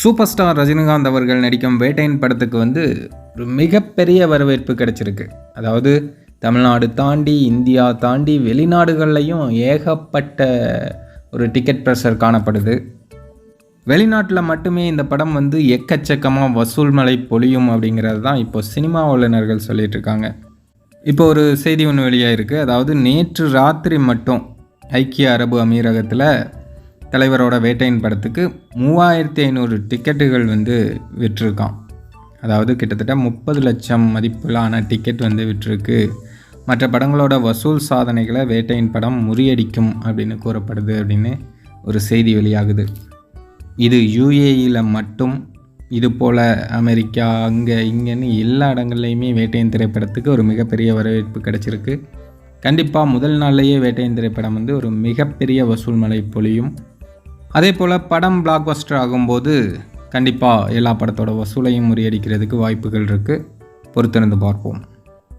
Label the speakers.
Speaker 1: Super star Rajinikanth அவர்கள் நடிக்கும் வேட்டையின் படத்துக்கு வந்து ஒரு மிகப்பெரிய வரவேற்பு கிடைச்சிருக்கு. அதாவது தமிழ்நாடு தாண்டி இந்தியா தாண்டி வெளிநாடுகள்லையும் ஏகப்பட்ட ஒரு டிக்கெட் ப்ரெஷர் காணப்படுது. வெளிநாட்டில் மட்டுமே இந்த படம் வந்து எக்கச்சக்கமாக வசூல் மலை பொழியும் அப்படிங்கிறது தான் இப்போ சினிமா வல்லுநர்கள் சொல்லிகிட்டு இருக்காங்க. இப்போ ஒரு செய்தி ஒன்று வெளியாக இருக்குது அதாவது நேற்று ராத்திரி மட்டும் ஐக்கிய அரபு அமீரகத்தில் தலைவரோட வேட்டையின் படத்துக்கு மூவாயிரத்தி ஐநூறு டிக்கெட்டுகள் வந்து விற்றுருக்கான். அதாவது கிட்டத்தட்ட முப்பது லட்சம் மதிப்பிலான டிக்கெட் வந்து விற்றுருக்கு. மற்ற படங்களோட வசூல் சாதனைகளை வேட்டையின் படம் முறியடிக்கும் அப்படின்னு கூறப்படுது அப்படின்னு ஒரு செய்தி வெளியாகுது. இது யுஏஇயில் மட்டும் இது போல் அமெரிக்கா அங்கே இங்கேன்னு எல்லா இடங்கள்லையுமே வேட்டையின் திரைப்படத்துக்கு ஒரு மிகப்பெரிய வரவேற்பு கிடச்சிருக்கு. கண்டிப்பாக முதல் நாள்லேயே வேட்டையின் திரைப்படம் வந்து ஒரு மிகப்பெரிய வசூல் மலை பொழியும். அதே போல் படம் பிளாக் பஸ்டர் ஆகும்போது கண்டிப்பாக எல்லா படத்தோட வசூலையும் முறியடிக்கிறதுக்கு வாய்ப்புகள் இருக்குது பொறுத்திருந்து பார்ப்போம்.